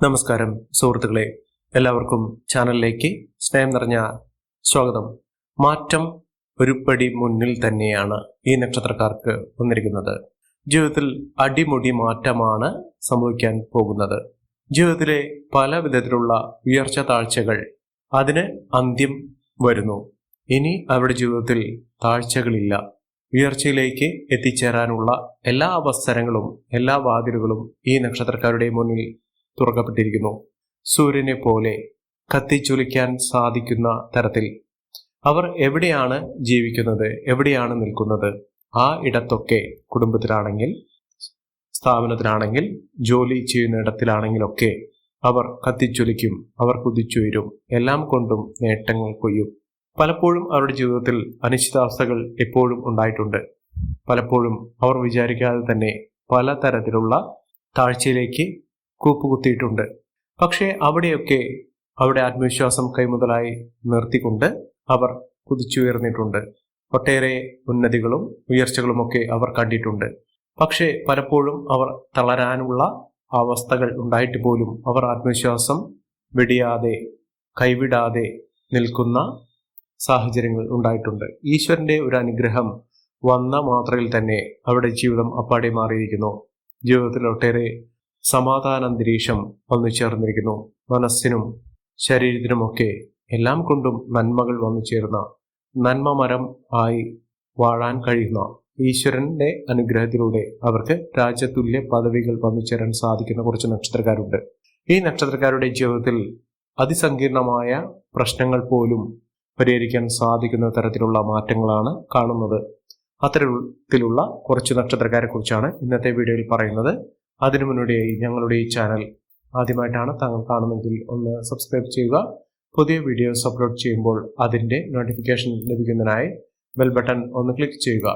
നമസ്കാരം സുഹൃത്തുക്കളെ. എല്ലാവർക്കും ചാനലിലേക്ക് സ്നേഹം നിറഞ്ഞ സ്വാഗതം. മാറ്റം ഒരു പടി മുന്നിൽ തന്നെയാണ് ഈ നക്ഷത്രക്കാർക്ക് വന്നിരിക്കുന്നത്. ജീവിതത്തിൽ അടിമുടി മാറ്റമാണ് സംഭവിക്കാൻ പോകുന്നത്. ജീവിതത്തിലെ പല വിധത്തിലുള്ള ഉയർച്ച താഴ്ചകൾ അതിന് അന്ത്യം വരുന്നു. ഇനി അവരുടെ ജീവിതത്തിൽ താഴ്ചകളില്ല. ഉയർച്ചയിലേക്ക് എത്തിച്ചേരാനുള്ള എല്ലാ അവസരങ്ങളും എല്ലാ വാതിലുകളും ഈ നക്ഷത്രക്കാരുടെ മുന്നിൽ തുറക്കപ്പെട്ടിരിക്കുന്നു. സൂര്യനെ പോലെ കത്തിച്ചൊലിക്കാൻ സാധിക്കുന്ന തരത്തിൽ. അവർ എവിടെയാണ് ജീവിക്കുന്നത്? എവിടെയാണ് നിൽക്കുന്നത്? ആ ഇടത്തൊക്കെ കുടുംബത്തിലാണെങ്കിൽ സ്ഥാപനത്തിലാണെങ്കിൽ ജോലി ചെയ്യുന്ന ഇടത്തിലാണെങ്കിലൊക്കെ അവർ കത്തിച്ചൊലിക്കും അവർ കുതിച്ചുയരും എല്ലാം കൊണ്ടും നേട്ടങ്ങൾ കൊയ്യും. പലപ്പോഴും അവരുടെ ജീവിതത്തിൽ അനിശ്ചിതാവസ്ഥകൾ എപ്പോഴും ഉണ്ടായിട്ടുണ്ട്. പലപ്പോഴും അവർ വിചാരിക്കാതെ തന്നെ പലതരത്തിലുള്ള താഴ്ചയിലേക്ക് കൂപ്പുകുത്തിയിട്ടുണ്ട്. പക്ഷേ അവിടെയൊക്കെ അവിടെ ആത്മവിശ്വാസം കൈമുതലായി നിർത്തിക്കൊണ്ട് അവർ കുതിച്ചുയർന്നിട്ടുണ്ട്. ഒട്ടേറെ ഉന്നതികളും ഉയർച്ചകളുമൊക്കെ അവർ കണ്ടിട്ടുണ്ട്. പക്ഷേ പലപ്പോഴും അവർ തളരാനുള്ള അവസ്ഥകൾ ഉണ്ടായിട്ട് പോലും അവർ ആത്മവിശ്വാസം വെടിയാതെ കൈവിടാതെ നിൽക്കുന്ന സാഹചര്യങ്ങൾ ഉണ്ടായിട്ടുണ്ട്. ഈശ്വരന്റെ ഒരു അനുഗ്രഹം വന്ന മാത്രയിൽ തന്നെ അവരുടെ ജീവിതം അപ്പാടെ മാറിയിരിക്കുന്നു. ജീവിതത്തിൽ ഒട്ടേറെ സമാധാന അന്തരീക്ഷം വന്നു ചേർന്നിരിക്കുന്നു. മനസ്സിനും ശരീരത്തിനുമൊക്കെ എല്ലാം കൊണ്ടും നന്മകൾ വന്നു ചേർന്ന നന്മ മരം ആയി വാഴാൻ കഴിയുന്ന ഈശ്വരന്റെ അനുഗ്രഹത്തിലൂടെ അവർക്ക് രാജ്യതുല്യ പദവികൾ വന്നു ചേരാൻ സാധിക്കുന്ന കുറച്ച് നക്ഷത്രക്കാരുണ്ട്. ഈ നക്ഷത്രക്കാരുടെ ജീവിതത്തിൽ അതിസങ്കീർണമായ പ്രശ്നങ്ങൾ പോലും പരിഹരിക്കാൻ സാധിക്കുന്ന തരത്തിലുള്ള മാറ്റങ്ങളാണ് കാണുന്നത്. അത്തരത്തിലുള്ള കുറച്ച് നക്ഷത്രക്കാരെ കുറിച്ചാണ് ഇന്നത്തെ വീഡിയോയിൽ പറയുന്നത്. അതിനു മുന്നോടിയായി ഞങ്ങളുടെ ഈ ചാനൽ ആദ്യമായിട്ടാണ് താങ്കൾ കാണുന്നതെങ്കിൽ ഒന്ന് സബ്സ്ക്രൈബ് ചെയ്യുക. പുതിയ വീഡിയോസ് അപ്ലോഡ് ചെയ്യുമ്പോൾ അതിന്റെ നോട്ടിഫിക്കേഷൻ ലഭിക്കുന്നതിനായി ബെൽ ബട്ടൺ ഒന്ന് ക്ലിക്ക് ചെയ്യുക.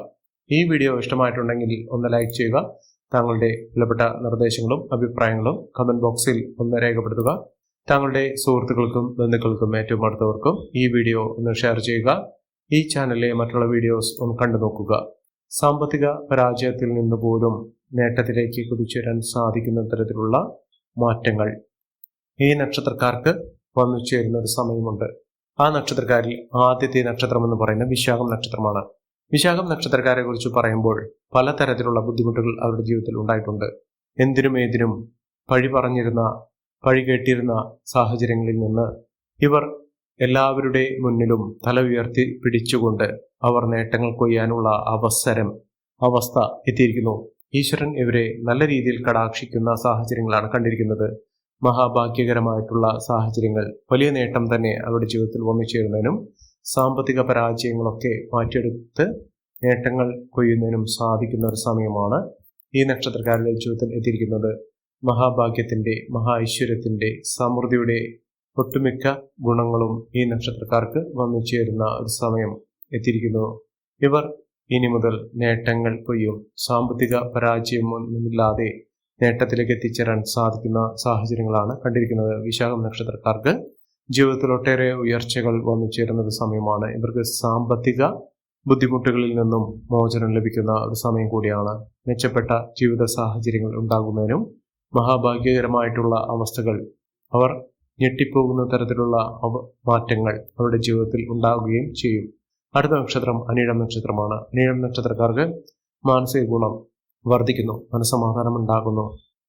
ഈ വീഡിയോ ഇഷ്ടമായിട്ടുണ്ടെങ്കിൽ ഒന്ന് ലൈക്ക് ചെയ്യുക. താങ്കളുടെ വിലപ്പെട്ട നിർദ്ദേശങ്ങളും അഭിപ്രായങ്ങളും കമന്റ് ബോക്സിൽ ഒന്ന് രേഖപ്പെടുത്തുക. താങ്കളുടെ സുഹൃത്തുക്കൾക്കും ബന്ധുക്കൾക്കും ഏറ്റവും അടുത്തവർക്കും ഈ വീഡിയോ ഒന്ന് ഷെയർ ചെയ്യുക. ഈ ചാനലിലെ മറ്റുള്ള വീഡിയോസ് ഒന്ന് കണ്ടു നോക്കുക സാമ്പത്തിക പരാജയത്തിൽ നിന്ന് പോലും നേട്ടത്തിലേക്ക് കുതിച്ചുവരാൻ സാധിക്കുന്ന തരത്തിലുള്ള മാറ്റങ്ങൾ ഈ നക്ഷത്രക്കാർക്ക് വന്നു ചേരുന്ന ഒരു സമയമുണ്ട്. ആ നക്ഷത്രക്കാരിൽ ആദ്യത്തെ നക്ഷത്രം എന്ന് പറയുന്നത് വിശാഖം നക്ഷത്രമാണ്. വിശാഖം നക്ഷത്രക്കാരെ കുറിച്ച് പറയുമ്പോൾ പലതരത്തിലുള്ള ബുദ്ധിമുട്ടുകൾ അവരുടെ ജീവിതത്തിൽ ഉണ്ടായിട്ടുണ്ട്. എന്തിനും ഏതിനും പഴി പറഞ്ഞിരുന്ന പഴി കേട്ടിരുന്ന സാഹചര്യങ്ങളിൽ നിന്ന് ഇവർ എല്ലാവരുടെ മുന്നിലും തല ഉയർത്തി പിടിച്ചുകൊണ്ട് അവർ നേട്ടങ്ങൾ കൊയ്യാനുള്ള അവസരം അവസ്ഥ എത്തിയിരിക്കുന്നു. ഈശ്വരൻ ഇവരെ നല്ല രീതിയിൽ കടാക്ഷിക്കുന്ന സാഹചര്യങ്ങളാണ് കണ്ടിരിക്കുന്നത്. മഹാഭാഗ്യകരമായിട്ടുള്ള സാഹചര്യങ്ങൾ വലിയ നേട്ടം തന്നെ അവരുടെ ജീവിതത്തിൽ വന്നു ചേരുന്നതിനും സാമ്പത്തിക പരാജയങ്ങളൊക്കെ മാറ്റിയെടുത്ത് നേട്ടങ്ങൾ കൊയ്യുന്നതിനും സാധിക്കുന്ന ഒരു സമയമാണ് ഈ നക്ഷത്രക്കാരുടെ ജീവിതത്തിൽ എത്തിയിരിക്കുന്നത്. മഹാഭാഗ്യത്തിന്റെ മഹാ ഐശ്വര്യത്തിന്റെ സമൃദ്ധിയുടെ ഒട്ടുമിക്ക ഗുണങ്ങളും ഈ നക്ഷത്രക്കാർക്ക് വന്നു ചേരുന്ന ഒരു സമയം എത്തിയിരിക്കുന്നു. ഇവർ ഇനി മുതൽ നേട്ടങ്ങൾ കൊയ്യും. സാമ്പത്തിക പരാജയമൊന്നുമില്ലാതെ നേട്ടത്തിലേക്ക് എത്തിച്ചേരാൻ സാധിക്കുന്ന സാഹചര്യങ്ങളാണ് കണ്ടിരിക്കുന്നത്. വിശാഖം നക്ഷത്രക്കാർക്ക് ജീവിതത്തിൽ ഒട്ടേറെ ഉയർച്ചകൾ വന്നു ചേരുന്ന ഒരു സമയമാണ്. ഇവർക്ക് സാമ്പത്തിക ബുദ്ധിമുട്ടുകളിൽ നിന്നും മോചനം ലഭിക്കുന്ന ഒരു സമയം കൂടിയാണ്. മെച്ചപ്പെട്ട ജീവിത സാഹചര്യങ്ങൾ ഉണ്ടാകുന്നതിനും മഹാഭാഗ്യകരമായിട്ടുള്ള അവസ്ഥകൾ അവർ ഞെട്ടിപ്പോകുന്ന തരത്തിലുള്ള മാറ്റങ്ങൾ അവരുടെ ജീവിതത്തിൽ ഉണ്ടാവുകയും ചെയ്യും. അടുത്ത നക്ഷത്രം അനീഴം നക്ഷത്രമാണ്. അനീഴം നക്ഷത്രക്കാർക്ക് മാനസിക ഗുണം വർദ്ധിക്കുന്നു. മനസമാധാനം ഉണ്ടാകുന്നു.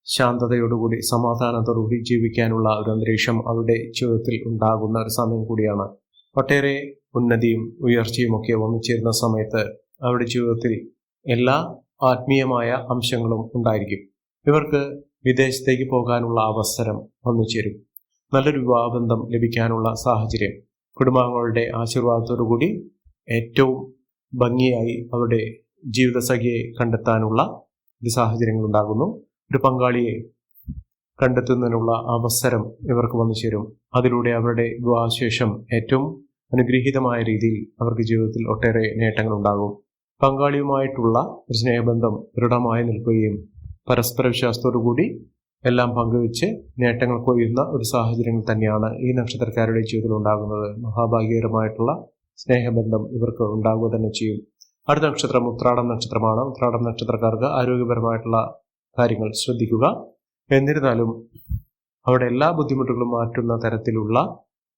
ശാന്തതയോടുകൂടി സമാധാനത്തോടുകൂടി ജീവിക്കാനുള്ള ഒരു അന്തരീക്ഷം അവരുടെ ജീവിതത്തിൽ ഉണ്ടാകുന്ന ഒരു സമയം കൂടിയാണ്. ഒട്ടേറെ ഉന്നതിയും ഉയർച്ചയും ഒക്കെ വന്നിച്ചേരുന്ന ചേരുന്ന സമയത്ത് അവരുടെ ജീവിതത്തിൽ എല്ലാ ആത്മീയമായ അംശങ്ങളും ഉണ്ടായിരിക്കും. ഇവർക്ക് വിദേശത്തേക്ക് പോകാനുള്ള അവസരം വന്നു ചേരും നല്ലൊരു വിവാഹബന്ധം ലഭിക്കാനുള്ള സാഹചര്യം. കുടുംബാംഗങ്ങളുടെ ആശീർവാദത്തോടുകൂടി ഏറ്റവും ഭംഗിയായി അവരുടെ ജീവിതസഖിയെ കണ്ടെത്താനുള്ള ഒരു സാഹചര്യങ്ങൾ ഉണ്ടാകുന്നു. ഒരു പങ്കാളിയെ കണ്ടെത്തുന്നതിനുള്ള അവസരം ഇവർക്ക് വന്നു ചേരും. അതിലൂടെ അവരുടെ വിവാഹശേഷം ഏറ്റവും അനുഗ്രഹീതമായ രീതിയിൽ അവർക്ക് ജീവിതത്തിൽ ഒട്ടേറെ നേട്ടങ്ങൾ ഉണ്ടാകും. പങ്കാളിയുമായിട്ടുള്ള ഒരു സ്നേഹബന്ധം ദൃഢമായി നിൽക്കുകയും പരസ്പര വിശ്വാസത്തോടുകൂടി എല്ലാം പങ്കുവെച്ച് നേട്ടങ്ങൾ കൊയ്യുന്ന ഒരു സാഹചര്യങ്ങൾ തന്നെയാണ് ഈ നക്ഷത്രക്കാരുടെ ജീവിതത്തിൽ ഉണ്ടാകുന്നത്. മഹാഭാഗ്യകരമായിട്ടുള്ള സ്നേഹബന്ധം ഇവർക്ക് ഉണ്ടാകുക തന്നെ ചെയ്യും. അടുത്ത നക്ഷത്രം ഉത്രാടം നക്ഷത്രമാണ്. ഉത്രാടം നക്ഷത്രക്കാർക്ക് ആരോഗ്യപരമായിട്ടുള്ള കാര്യങ്ങൾ ശ്രദ്ധിക്കുക. എന്നിരുന്നാലും അവിടെ എല്ലാ ബുദ്ധിമുട്ടുകളും മാറ്റുന്ന തരത്തിലുള്ള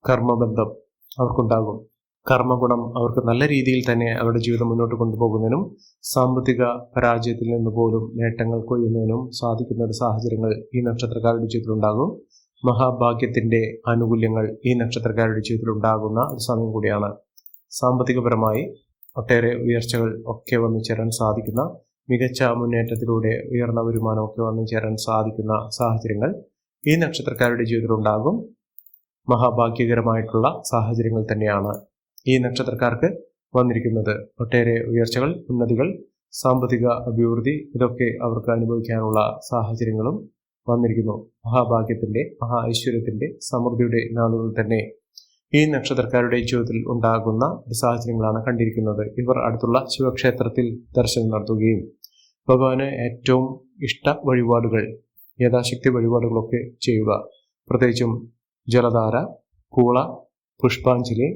കർമ്മബന്ധം അവർക്കുണ്ടാകും. കർമ്മഗുണം അവർക്ക് നല്ല രീതിയിൽ തന്നെ അവരുടെ ജീവിതം മുന്നോട്ട് കൊണ്ടുപോകുന്നതിനും സാമ്പത്തിക പരാജയത്തിൽ നിന്ന് പോലും നേട്ടങ്ങൾ കൊയ്യുന്നതിനും സാധിക്കുന്ന ഒരു സാഹചര്യങ്ങൾ ഈ നക്ഷത്രക്കാരുടെ ജീവിതത്തിലുണ്ടാകും. മഹാഭാഗ്യത്തിന്റെ ആനുകൂല്യങ്ങൾ ഈ നക്ഷത്രക്കാരുടെ ജീവിതത്തിൽ ഉണ്ടാകുന്ന ഒരു സമയം കൂടിയാണ്. സാമ്പത്തികപരമായി ഒട്ടേറെ ഉയർച്ചകൾ ഒക്കെ വന്നു ചേരാൻ സാധിക്കുന്ന മികച്ച മുന്നേറ്റത്തിലൂടെ ഉയർന്ന വരുമാനമൊക്കെ വന്നു ചേരാൻ സാധിക്കുന്ന സാഹചര്യങ്ങൾ ഈ നക്ഷത്രക്കാരുടെ ജീവിതത്തിൽ ഉണ്ടാകും മഹാഭാഗ്യകരമായിട്ടുള്ള സാഹചര്യങ്ങൾ തന്നെയാണ്. ഈ നക്ഷത്രക്കാർക്ക് വന്നിരിക്കുന്നത്. ഒട്ടേറെ ഉയർച്ചകൾ ഉന്നതികൾ സാമ്പത്തിക അഭിവൃദ്ധി ഇതൊക്കെ അവർക്ക് അനുഭവിക്കാനുള്ള സാഹചര്യങ്ങളും വന്നിരിക്കുന്നു. മഹാഭാഗ്യത്തിന്റെ മഹാ ഐശ്വര്യത്തിന്റെ സമൃദ്ധിയുടെ നാളുകൾ തന്നെ ഈ നക്ഷത്രക്കാരുടെ ജീവിതത്തിൽ ഉണ്ടാകുന്ന സാഹചര്യങ്ങളാണ് കണ്ടിരിക്കുന്നത്. ഇവർ അടുത്തുള്ള ശിവക്ഷേത്രത്തിൽ ദർശനം നടത്തുകയും ഭഗവാന് ഏറ്റവും ഇഷ്ട വഴിപാടുകൾ യഥാശക്തി വഴിപാടുകളൊക്കെ ചെയ്യുക. പ്രത്യേകിച്ചും ജലധാര കൂള പുഷ്പാഞ്ജലി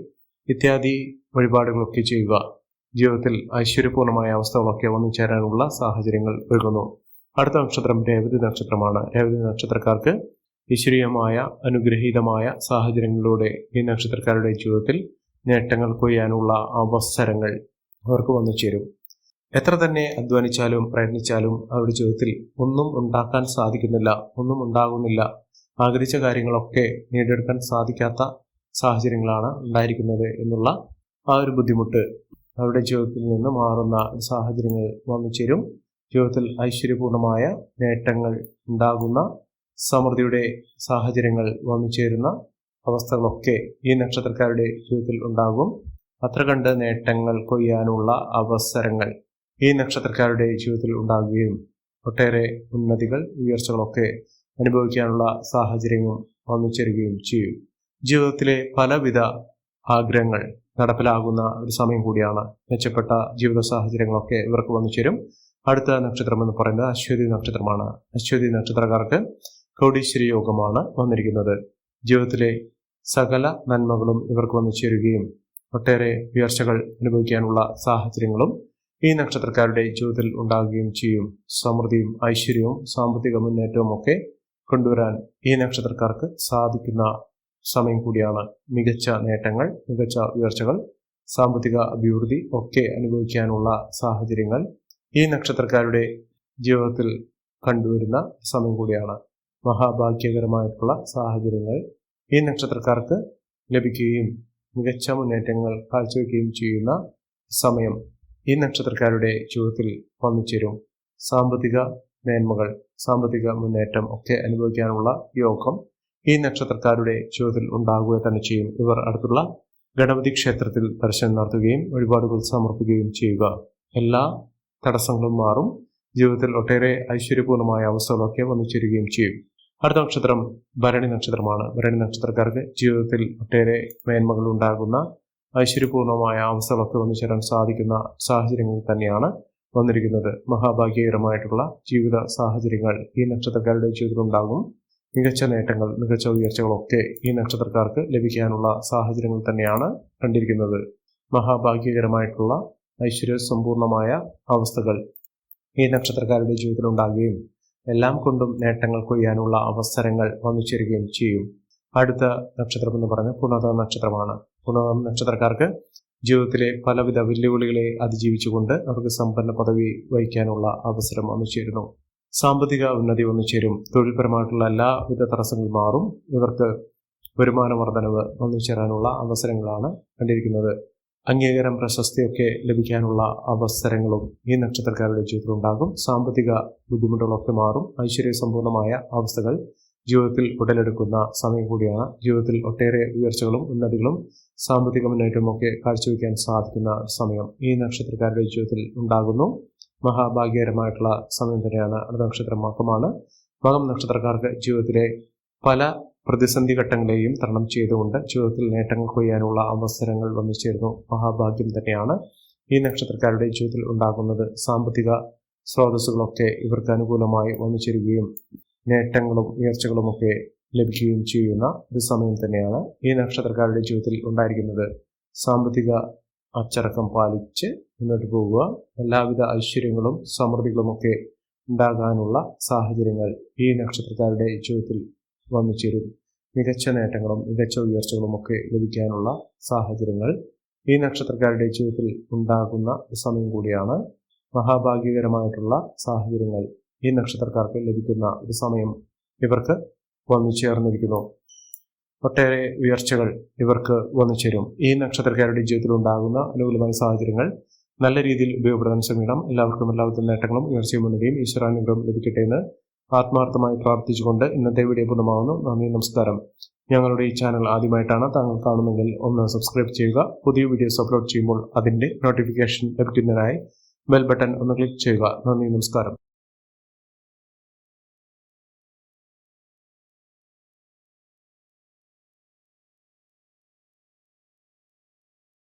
ഇത്യാദി വഴിപാടുകളൊക്കെ ചെയ്യുക. ജീവിതത്തിൽ ഐശ്വര്യപൂർണമായ അവസ്ഥകളൊക്കെ വന്നു ചേരാനുള്ള സാഹചര്യങ്ങൾ ഒരുങ്ങുന്നു അടുത്ത നക്ഷത്രം രേവതി നക്ഷത്രമാണ്. രേവതി നക്ഷത്രക്കാർക്ക് ഈശ്വരീയമായ അനുഗ്രഹീതമായ സാഹചര്യങ്ങളിലൂടെ ഈ നക്ഷത്രക്കാരുടെ ജീവിതത്തിൽ നേട്ടങ്ങൾ കൊയ്യാനുള്ള അവസരങ്ങൾ അവർക്ക് വന്നു ചേരും. എത്ര തന്നെ അധ്വാനിച്ചാലും പ്രയത്നിച്ചാലും അവരുടെ ജീവിതത്തിൽ ഒന്നും ഉണ്ടാക്കാൻ സാധിക്കുന്നില്ല ഒന്നും ഉണ്ടാകുന്നില്ല. ആഗ്രഹിച്ച കാര്യങ്ങളൊക്കെ നേടിയെടുക്കാൻ സാധിക്കാത്ത സാഹചര്യങ്ങളാണ് ഉണ്ടായിരിക്കുന്നത് എന്നുള്ള ആ ഒരു ബുദ്ധിമുട്ട് അവരുടെ ജീവിതത്തിൽ നിന്ന് മാറുന്ന സാഹചര്യങ്ങൾ വന്നു ചേരും. ജീവിതത്തിൽ ഐശ്വര്യപൂർണമായ നേട്ടങ്ങൾ ഉണ്ടാകുന്ന സമൃദ്ധിയുടെ സാഹചര്യങ്ങൾ വന്നു ചേരുന്ന അവസ്ഥകളൊക്കെ ഈ നക്ഷത്രക്കാരുടെ ജീവിതത്തിൽ ഉണ്ടാകും. അത്ര കണ്ട് നേട്ടങ്ങൾ കൊയ്യാനുള്ള അവസരങ്ങൾ ഈ നക്ഷത്രക്കാരുടെ ജീവിതത്തിൽ ഉണ്ടാകുകയും ഒട്ടേറെ ഉന്നതികൾ ഉയർച്ചകളൊക്കെ അനുഭവിക്കാനുള്ള സാഹചര്യങ്ങൾ വന്നു ചേരുകയും ചെയ്യും. ജീവിതത്തിലെ പലവിധ ആഗ്രഹങ്ങൾ നടപ്പിലാകുന്ന ഒരു സമയം കൂടിയാണ് മെച്ചപ്പെട്ട ജീവിത സാഹചര്യങ്ങളൊക്കെ ഇവർക്ക് വന്നു ചേരും. അടുത്ത നക്ഷത്രം എന്ന് പറയുന്നത് അശ്വതി നക്ഷത്രമാണ്. അശ്വതി നക്ഷത്രക്കാർക്ക് കോടീശ്വരി യോഗമാണ് വന്നിരിക്കുന്നത്. ജീവിതത്തിലെ സകല നന്മകളും ഇവർക്ക് വന്നു ചേരുകയും ഒട്ടേറെ ഉയർച്ചകൾ അനുഭവിക്കാനുള്ള സാഹചര്യങ്ങളും ഈ നക്ഷത്രക്കാരുടെ ജീവിതത്തിൽ ഉണ്ടാകുകയും ചെയ്യും. സമൃദ്ധിയും ഐശ്വര്യവും സാമ്പത്തിക മുന്നേറ്റവും ഒക്കെ കൊണ്ടുവരാൻ ഈ നക്ഷത്രക്കാർക്ക് സാധിക്കുന്ന സമയം കൂടിയാണ് മികച്ച നേട്ടങ്ങൾ മികച്ച ഉയർച്ചകൾ സാമ്പത്തിക അഭിവൃദ്ധി ഒക്കെ അനുഭവിക്കാനുള്ള സാഹചര്യങ്ങൾ ഈ നക്ഷത്രക്കാരുടെ ജീവിതത്തിൽ കണ്ടുവരുന്ന സമയം കൂടിയാണ്. മഹാഭാഗ്യകരമായിട്ടുള്ള സാഹചര്യങ്ങൾ ഈ നക്ഷത്രക്കാർക്ക് ലഭിക്കുകയും മികച്ച മുന്നേറ്റങ്ങൾ കാഴ്ചവെക്കുകയും ചെയ്യുന്ന സമയം ഈ നക്ഷത്രക്കാരുടെ ജീവിതത്തിൽ വന്നു ചേരും സാമ്പത്തിക മേന്മകൾ സാമ്പത്തിക മുന്നേറ്റം ഒക്കെ അനുഭവിക്കാനുള്ള യോഗം ഈ നക്ഷത്രക്കാരുടെ ജീവിതത്തിൽ ഉണ്ടാകുക തന്നെ ചെയ്യും. ഇവർ അടുത്തുള്ള ഗണപതി ക്ഷേത്രത്തിൽ ദർശനം നടത്തുകയും വഴിപാടുകൾ സമർപ്പിക്കുകയും ചെയ്യുക. എല്ലാ തടസ്സങ്ങളും മാറും. ജീവിതത്തിൽ ഒട്ടേറെ ഐശ്വര്യപൂർണമായ അവസ്ഥകളൊക്കെ വന്നു ചേരുകയും ചെയ്യും. അടുത്ത നക്ഷത്രം ഭരണി നക്ഷത്രമാണ്. ഭരണി നക്ഷത്രക്കാർക്ക് ജീവിതത്തിൽ ഒട്ടേറെ മേന്മകൾ ഉണ്ടാകുന്ന ഐശ്വര്യപൂർണമായ അവസ്ഥകളൊക്കെ വന്നു ചേരാൻ സാധിക്കുന്ന സാഹചര്യങ്ങൾ തന്നെയാണ് വന്നിരിക്കുന്നത്. മഹാഭാഗ്യകരമായിട്ടുള്ള ജീവിത സാഹചര്യങ്ങൾ ഈ നക്ഷത്രക്കാരുടെ ജീവിതത്തിൽ ഉണ്ടാകും. മികച്ച നേട്ടങ്ങൾ മികച്ച ഉയർച്ചകളൊക്കെ ഈ നക്ഷത്രക്കാർക്ക് ലഭിക്കാനുള്ള സാഹചര്യങ്ങൾ തന്നെയാണ് കണ്ടിരിക്കുന്നത്. മഹാഭാഗ്യകരമായിട്ടുള്ള ഐശ്വര്യ സമ്പൂർണമായ അവസ്ഥകൾ ഈ നക്ഷത്രക്കാരുടെ ജീവിതത്തിൽ ഉണ്ടാകുകയും എല്ലാം കൊണ്ടും നേട്ടങ്ങൾ കൊയ്യാനുള്ള അവസരങ്ങൾ വന്നു ചേരുകയും ചെയ്യും. അടുത്ത നക്ഷത്രം എന്ന് പറഞ്ഞ പുണത നക്ഷത്രമാണ്. പുണത നക്ഷത്രക്കാർക്ക് ജീവിതത്തിലെ പലവിധ വെല്ലുവിളികളെ അതിജീവിച്ചുകൊണ്ട് അവർക്ക് സമ്പന്ന പദവി വഹിക്കാനുള്ള അവസരം വന്നു ചേരുന്നു. സാമ്പത്തിക ഉന്നതി വന്നു ചേരും. തൊഴിൽപരമായിട്ടുള്ള എല്ലാവിധ തടസ്സങ്ങളും മാറും. ഇവർക്ക് വരുമാന വർധനവ് വന്നു ചേരാനുള്ള അവസരങ്ങളാണ് കണ്ടിരിക്കുന്നത്. അംഗീകാരം പ്രശസ്തിയൊക്കെ ലഭിക്കാനുള്ള അവസരങ്ങളും ഈ നക്ഷത്രക്കാരുടെ ജീവിതത്തിൽ ഉണ്ടാകും. സാമ്പത്തിക ബുദ്ധിമുട്ടുകളൊക്കെ മാറും. ഐശ്വര്യ സമ്പൂർണമായ അവസ്ഥകൾ ജീവിതത്തിൽ ഉടലെടുക്കുന്ന സമയം കൂടിയാണ്. ജീവിതത്തിൽ ഒട്ടേറെ ഉയർച്ചകളും ഉന്നതികളും സാമ്പത്തിക മുന്നേറ്റവും ഒക്കെ കാഴ്ചവെക്കാൻ സാധിക്കുന്ന സമയം ഈ നക്ഷത്രക്കാരുടെ ജീവിതത്തിൽ ഉണ്ടാകുന്നു. മഹാഭാഗ്യകരമായിട്ടുള്ള സമയം തന്നെയാണ് അടുത്ത നക്ഷത്രം മകമാണ് മകം നക്ഷത്രക്കാർക്ക് ജീവിതത്തിലെ പല പ്രതിസന്ധി ഘട്ടങ്ങളെയും തരണം ചെയ്തുകൊണ്ട് ജീവിതത്തിൽ നേട്ടങ്ങൾ കൊയ്യാനുള്ള അവസരങ്ങൾ വന്നു ചേരുന്നു. മഹാഭാഗ്യം തന്നെയാണ് ഈ നക്ഷത്രക്കാരുടെ ജീവിതത്തിൽ ഉണ്ടാകുന്നത്. സാമ്പത്തിക സ്രോതസ്സുകളൊക്കെ ഇവർക്ക് അനുകൂലമായി വന്നു ചേരുകയും നേട്ടങ്ങളും ഉയർച്ചകളുമൊക്കെ ലഭിക്കുകയും ചെയ്യുന്ന ഒരു സമയം തന്നെയാണ് ഈ നക്ഷത്രക്കാരുടെ ജീവിതത്തിൽ ഉണ്ടായിരിക്കുന്നത്. സാമ്പത്തിക അച്ചടക്കം പാലിച്ച് മുന്നോട്ട് പോകുക. എല്ലാവിധ ഐശ്വര്യങ്ങളും സമൃദ്ധികളുമൊക്കെ ഉണ്ടാകാനുള്ള സാഹചര്യങ്ങൾ ഈ നക്ഷത്രക്കാരുടെ ജീവിതത്തിൽ വന്നു ചേരും. മികച്ച നേട്ടങ്ങളും മികച്ച ഉയർച്ചകളും ഒക്കെ ലഭിക്കാനുള്ള സാഹചര്യങ്ങൾ ഈ നക്ഷത്രക്കാരുടെ ജീവിതത്തിൽ ഉണ്ടാകുന്ന സമയം കൂടിയാണ്. മഹാഭാഗ്യകരമായിട്ടുള്ള സാഹചര്യങ്ങൾ ഈ നക്ഷത്രക്കാർക്ക് ലഭിക്കുന്ന ഒരു സമയം ഇവർക്ക് വന്നു ചേർന്നിരിക്കുന്നു. ഒട്ടേറെ ഉയർച്ചകൾ ഇവർക്ക് വന്നു ചേരും. ഈ നക്ഷത്രക്കാരുടെ ജീവിതത്തിൽ ഉണ്ടാകുന്ന അനുകൂലമായ സാഹചര്യങ്ങൾ നല്ല രീതിയിൽ ഉപയോഗപ്പെടുത്താൻ ശ്രമിക്കണം എല്ലാവർക്കും എല്ലാവിധ നേട്ടങ്ങളും ഉയർച്ചയും ഉന്നതിയും ഈശ്വരാനുഗ്രഹം ലഭിക്കട്ടെ എന്ന് ആത്മാർത്ഥമായി പ്രാർത്ഥിച്ചുകൊണ്ട് ഇന്നത്തെ വീഡിയോ പൂർണമാവുന്നു. നന്ദി നമസ്കാരം. ഞങ്ങളുടെ ഈ ചാനൽ ആദ്യമായിട്ടാണ് താങ്കൾ കാണുന്നെങ്കിൽ ഒന്ന് സബ്സ്ക്രൈബ് ചെയ്യുക. പുതിയ വീഡിയോസ് അപ്ലോഡ് ചെയ്യുമ്പോൾ അതിന്റെ നോട്ടിഫിക്കേഷൻ ലഭിക്കുന്നതിനായി ബെൽ ബട്ടൺ ഒന്ന് ക്ലിക്ക് ചെയ്യുക. നന്ദി നമസ്കാരം.